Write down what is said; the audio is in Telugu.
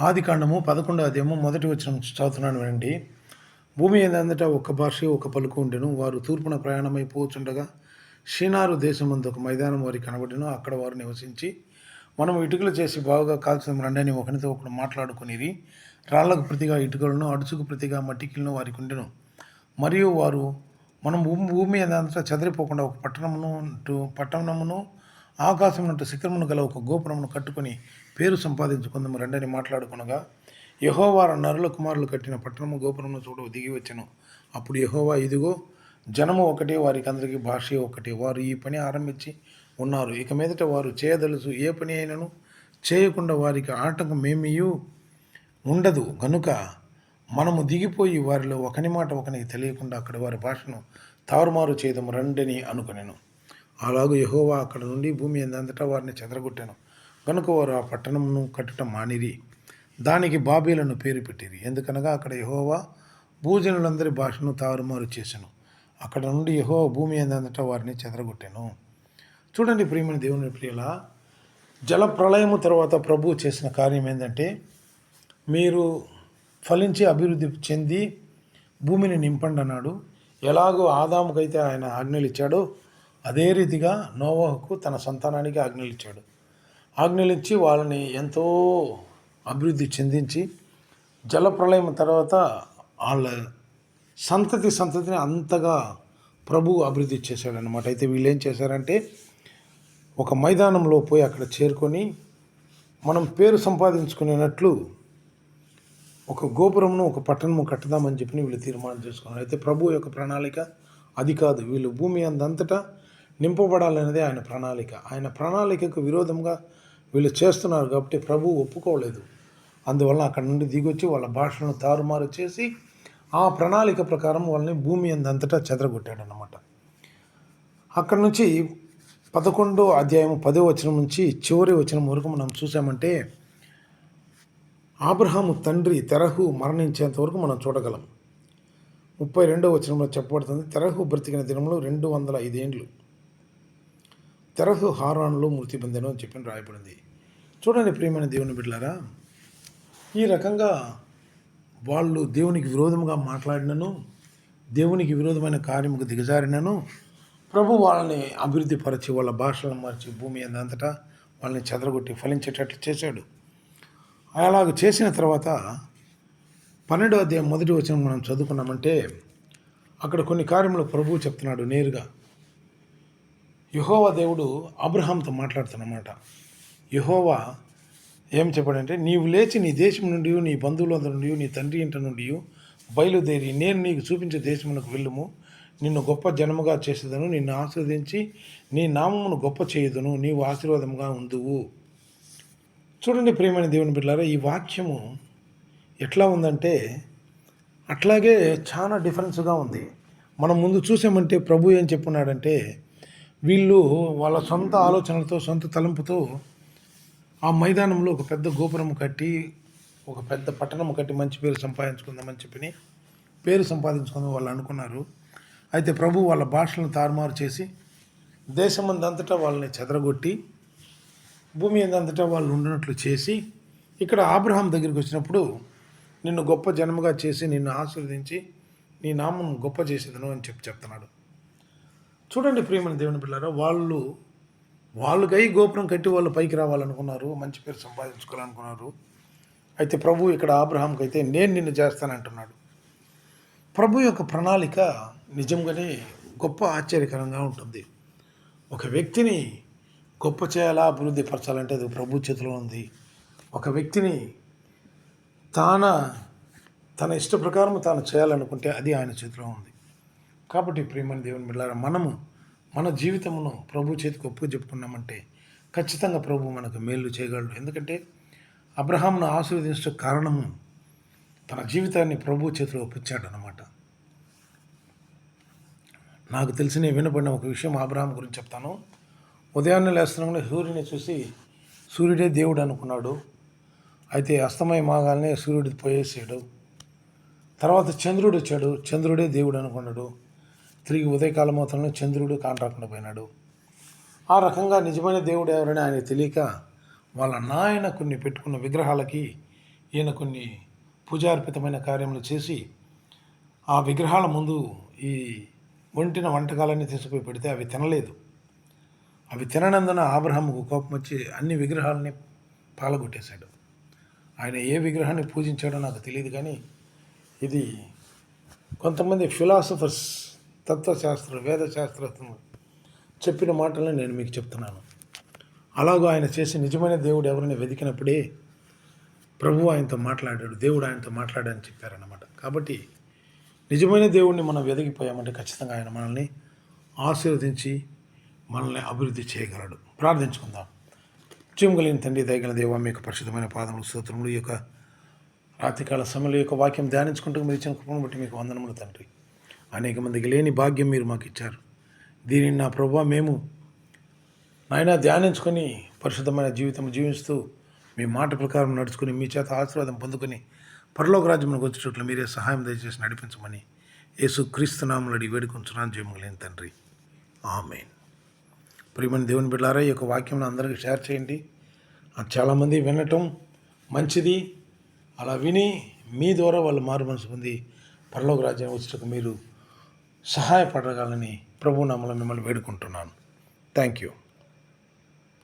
ఆది కాండము పదకొండో అధ్యాయము మొదటి వచ్చిన చదువుతున్నాను వినండి. భూమి ఏందంతటా ఒక్క భాష ఒక పలుకు ఉండెను. వారు తూర్పున ప్రయాణమై పోచుండగా షీనారు దేశమందు ఒక మైదానం వారికి కనబడిను. అక్కడ వారు నివసించి మనం ఇటుకలు చేసి బాగా కాల్చిన రండని ఒకరితో ఒకడు మాట్లాడుకునేది రాళ్ళకు ప్రతిగా ఇటుకలను అడుచుకు ప్రతిగా మట్టికిలను వారికి ఉండెను. మరియు వారు మనం భూమి భూమి అంతా చెదరిపోకుండా ఒక పట్టణమును పట్టణమును ఆకాశం నుండి శిఖరమును గల ఒక గోపురమును కట్టుకొని పేరు సంపాదించుకుందాము రండని మాట్లాడుకునగా యహోవారు నరుల కుమారులు కట్టిన పట్టణము గోపురమును చూడ దిగి వచ్చెను. అప్పుడు యహోవా ఇదిగో జనము ఒకటే వారికి అందరికీ భాష ఒకటే. వారు ఈ పని ఆరంభించి ఉన్నారు. ఇక మీదట వారు చేయదలుసు ఏ పని అయినను చేయకుండా వారికి ఆటంకం ఏమీయూ ఉండదు. గనుక మనము దిగిపోయి వారిలో ఒకని మాట ఒకనికి తెలియకుండా అక్కడ వారి భాషను తారుమారు చేయదము రండని అనుకునేను. అలాగూ యహోవా అక్కడ నుండి భూమి అంతటా వారిని చెదరగొట్టాను. కనుక వారు ఆ పట్టణమును కట్టడం మానిరి. దానికి బాబీలను పేరు పెట్టిరి. ఎందుకనగా అక్కడ యహోవా భూజనులందరి భాషను తారుమారు చేశాను అక్కడ నుండి యహోవా భూమి అంతటా వారిని చెదరగొట్టాను. చూడండి ప్రియమైన దేవుని ప్రియుల జల ప్రళయము తర్వాత ప్రభువు చేసిన కార్యం ఏంటంటే మీరు ఫలించి అభివృద్ధి చెంది భూమిని నింపండి అన్నాడు. ఎలాగో ఆదాముకైతే ఆయన ఆజ్ఞలు ఇచ్చాడో అదే రీతిగా నోవాహుకు తన సంతానానికి ఆజ్ఞలు ఇచ్చాడు ఆజ్ఞలిచ్చి వాళ్ళని ఎంతో అభివృద్ధి చెందించి జలప్రలయం తర్వాత వాళ్ళ సంతతి సంతతిని అంతగా ప్రభు అభివృద్ధి చేశాడనమాట అయితే వీళ్ళు ఏం చేశారంటే ఒక మైదానంలో పోయి అక్కడ చేరుకొని మనం పేరు సంపాదించుకునేటట్లు ఒక గోపురమును ఒక పట్టణము కట్టదామని చెప్పి వీళ్ళు తీర్మానం చేసుకున్నారు. అయితే ప్రభు యొక్క ప్రణాళిక అది కాదు. వీళ్ళు భూమి అందంతటా నింపబడాలనేదే ఆయన ప్రణాళిక. ఆయన ప్రణాళికకు విరోధంగా వీళ్ళు చేస్తున్నారు కాబట్టి ప్రభు ఒప్పుకోలేదు. అందువల్ల అక్కడ నుండి దిగొచ్చి వాళ్ళ భాషలను తారుమారు చేసి ఆ ప్రణాళిక ప్రకారం వాళ్ళని భూమి అందంతటా చెదరగొట్టాడు అనమాట అక్కడ నుంచి పదకొండో అధ్యాయం పదో వచనం నుంచి చివరి వచనం వరకు మనం చూసామంటే ఆబ్రహాము తండ్రి తెరహు మరణించేంత వరకు మనం చూడగలం. ముప్పై రెండో వచనంలో చెప్పబడుతుంది తెరహు బ్రతికిన దినంలో రెండు వందల ఐదేండ్లు. తెరహు హారాన్లో మృతి పొందను అని చెప్పి రాయబడింది. చూడండి ప్రియమైన దేవుని బిడ్డలారా ఈ రకంగా వాళ్ళు దేవునికి విరోధంగా మాట్లాడినను దేవునికి విరోధమైన కార్యముకు దిగజారినను ప్రభు వాళ్ళని అభివృద్ధి పరిచి వాళ్ళ భాషలను మార్చి భూమి అంతటా వాళ్ళని చెదరగొట్టి ఫలించేటట్లు చేశాడు. అలాగ చేసిన తర్వాత పన్నెండో అధ్యాయం మొదటి వచనం మనం చదువుకున్నామంటే అక్కడ కొన్ని కార్యములు ప్రభువు చెప్తున్నాడు నేరుగా. యహోవా దేవుడు అబ్రహాంతో మాట్లాడుతున్నమాట. యహోవా ఏం చెప్పాడంటే నీవు లేచి నీ దేశం నుండి నీ బంధువుల నుండి నీ తండ్రి ఇంటి నుండి బయలుదేరి నేను నీకు చూపించే దేశమునకు వెళ్ళుము. నిన్ను గొప్ప జనముగా చేసేదను నిన్ను ఆస్వాదించి నీ నామమును గొప్ప చేయదును నీవు ఆశీర్వాదముగా ఉందువు. చూడండి ప్రియమైన దేవుని బిడ్డారా ఈ వాక్యము ఎట్లా ఉందంటే అట్లాగే చాలా డిఫరెన్స్గా ఉంది. మనం ముందు చూసామంటే ప్రభు ఏం చెప్పున్నాడంటే వీళ్ళు వాళ్ళ సొంత ఆలోచనలతో సొంత తలంపుతో ఆ మైదానంలో ఒక పెద్ద గోపురం కట్టి ఒక పెద్ద పట్టణం కట్టి మంచి పేరు సంపాదించుకుందామని చెప్పి పేరు సంపాదించుకుందాం వాళ్ళు అనుకున్నారు. అయితే ప్రభు వాళ్ళ భాషలను తారుమారు చేసి దేశమందంతటా వాళ్ళని చెదరగొట్టి భూమి అంతటా వాళ్ళు ఉండినట్లు చేసి ఇక్కడ ఆబ్రహాం దగ్గరికి వచ్చినప్పుడు నిన్ను గొప్ప జన్మగా చేసి నిన్ను ఆశీర్వదించి నీ నామం గొప్ప చేసేదను అని చెప్పి చెప్తున్నాడు. చూడండి ప్రియమైన దేవుని పిల్లారా వాళ్ళు వాళ్ళకై గోపురం కట్టి వాళ్ళు పైకి రావాలనుకున్నారు మంచి పేరు సంపాదించుకోవాలనుకున్నారు. అయితే ప్రభు ఇక్కడ ఆబ్రహాంకి అయితే నేను నిన్ను చేస్తానంటున్నాడు ప్రభు యొక్క ప్రణాళిక నిజంగానే గొప్ప ఆశ్చర్యకరంగా ఉంటుంది. ఒక వ్యక్తిని గొప్ప చేయాలా అభివృద్ధి పరచాలంటే అది ప్రభు చేతిలో ఉంది. ఒక వ్యక్తిని తాన తన ఇష్ట ప్రకారం తాను చేయాలనుకుంటే అది ఆయన చేతిలో ఉంది. కాబట్టి ప్రేమని దేవుని బిడ్డారా మనము మన జీవితమును ప్రభు చేతికి ఒప్పు చెప్పుకున్నామంటే ఖచ్చితంగా ప్రభు మనకు మేలు చేయగలడు. ఎందుకంటే అబ్రహాంను ఆశీర్వదించడం కారణము తన జీవితాన్ని ప్రభు చేతిలో ఒప్పించాడు అనమాట నాకు తెలిసిన వినపడిన ఒక విషయం అబ్రహాం గురించి చెప్తాను. ఉదయాన్నే లేస్తున్నాం సూర్యుని చూసి సూర్యుడే దేవుడు అనుకున్నాడు. అయితే అస్తమయ మాగాలనే సూర్యుడు పోయేసాడు. తర్వాత చంద్రుడు వచ్చాడు. చంద్రుడే దేవుడు అనుకున్నాడు. తిరిగి ఉదయకాల అవుతానే చంద్రుడు కాంట్రాక్ట్ పోయినాడు. ఆ రకంగా నిజమైన దేవుడు ఎవరని ఆయన తెలియక వాళ్ళ నాయన కొన్ని పెట్టుకున్న విగ్రహాలకి ఈయన కొన్ని పూజార్పితమైన కార్యములు చేసి ఆ విగ్రహాల ముందు ఈ వంటిన వంటకాలన్నీ తీసుకుపోయి పెడితే అవి తినలేదు. అవి తిననందున ఆబ్రహాముకు కోపం వచ్చి అన్ని విగ్రహాలని పాలగొట్టేశాడు. ఆయన ఏ విగ్రహాన్ని పూజించాడో నాకు తెలియదు కానీ ఇది కొంతమంది ఫిలాసఫర్స్ తత్వశాస్త్ర వేద చెప్పిన మాటలను నేను మీకు చెప్తున్నాను. అలాగూ ఆయన చేసి నిజమైన దేవుడు ఎవరిని వెతికినప్పుడే ప్రభు ఆయనతో మాట్లాడాడు. దేవుడు ఆయనతో మాట్లాడని చెప్పారన్నమాట. కాబట్టి నిజమైన దేవుడిని మనం వెదిగిపోయామంటే ఖచ్చితంగా ఆయన మనల్ని ఆశీర్వదించి మనల్ని అభివృద్ధి చేయగలడు. ప్రార్థించుకుందాం. జీవం కలిగిన తండ్రి దయగల దేవ మీకు పరిశుద్ధమైన పాదములు స్తోత్రములు ఈ యొక్క రాత్రికాల సమయంలో ఈ యొక్క వాక్యం ధ్యానించుకుంటూ మీరు ఇచ్చిన కృపను బట్టి మీకు వందనములు తండ్రి. అనేక మందికి లేని భాగ్యం మీరు మాకు ఇచ్చారు. దీనిని నా ప్రభా మేము నాయన ధ్యానించుకొని పరిశుద్ధమైన జీవితం జీవిస్తూ మీ మాట ప్రకారం నడుచుకుని మీ చేత ఆశీర్వాదం పొందుకొని పరలోక రాజ్యంలోకి వచ్చేటట్లు మీరే సహాయం దయచేసి నడిపించమని యేసు క్రీస్తునాములు అడిగి వేడుకొంచున్నాను. జీవములేని తండ్రి. ఆమెన్. ప్రియమైన దేవుని బిడ్డారా ఈ యొక్క వాక్యం అందరికీ షేర్ చేయండి. అది చాలామంది వినటం మంచిది. అలా విని మీ ద్వారా వాళ్ళు మారు మనసు పొంది పరలోక రాజ్యం వచ్చేటకు మీరు సహాయపడగలని ప్రభునామలో మిమ్మల్ని వేడుకుంటున్నాను. Thank you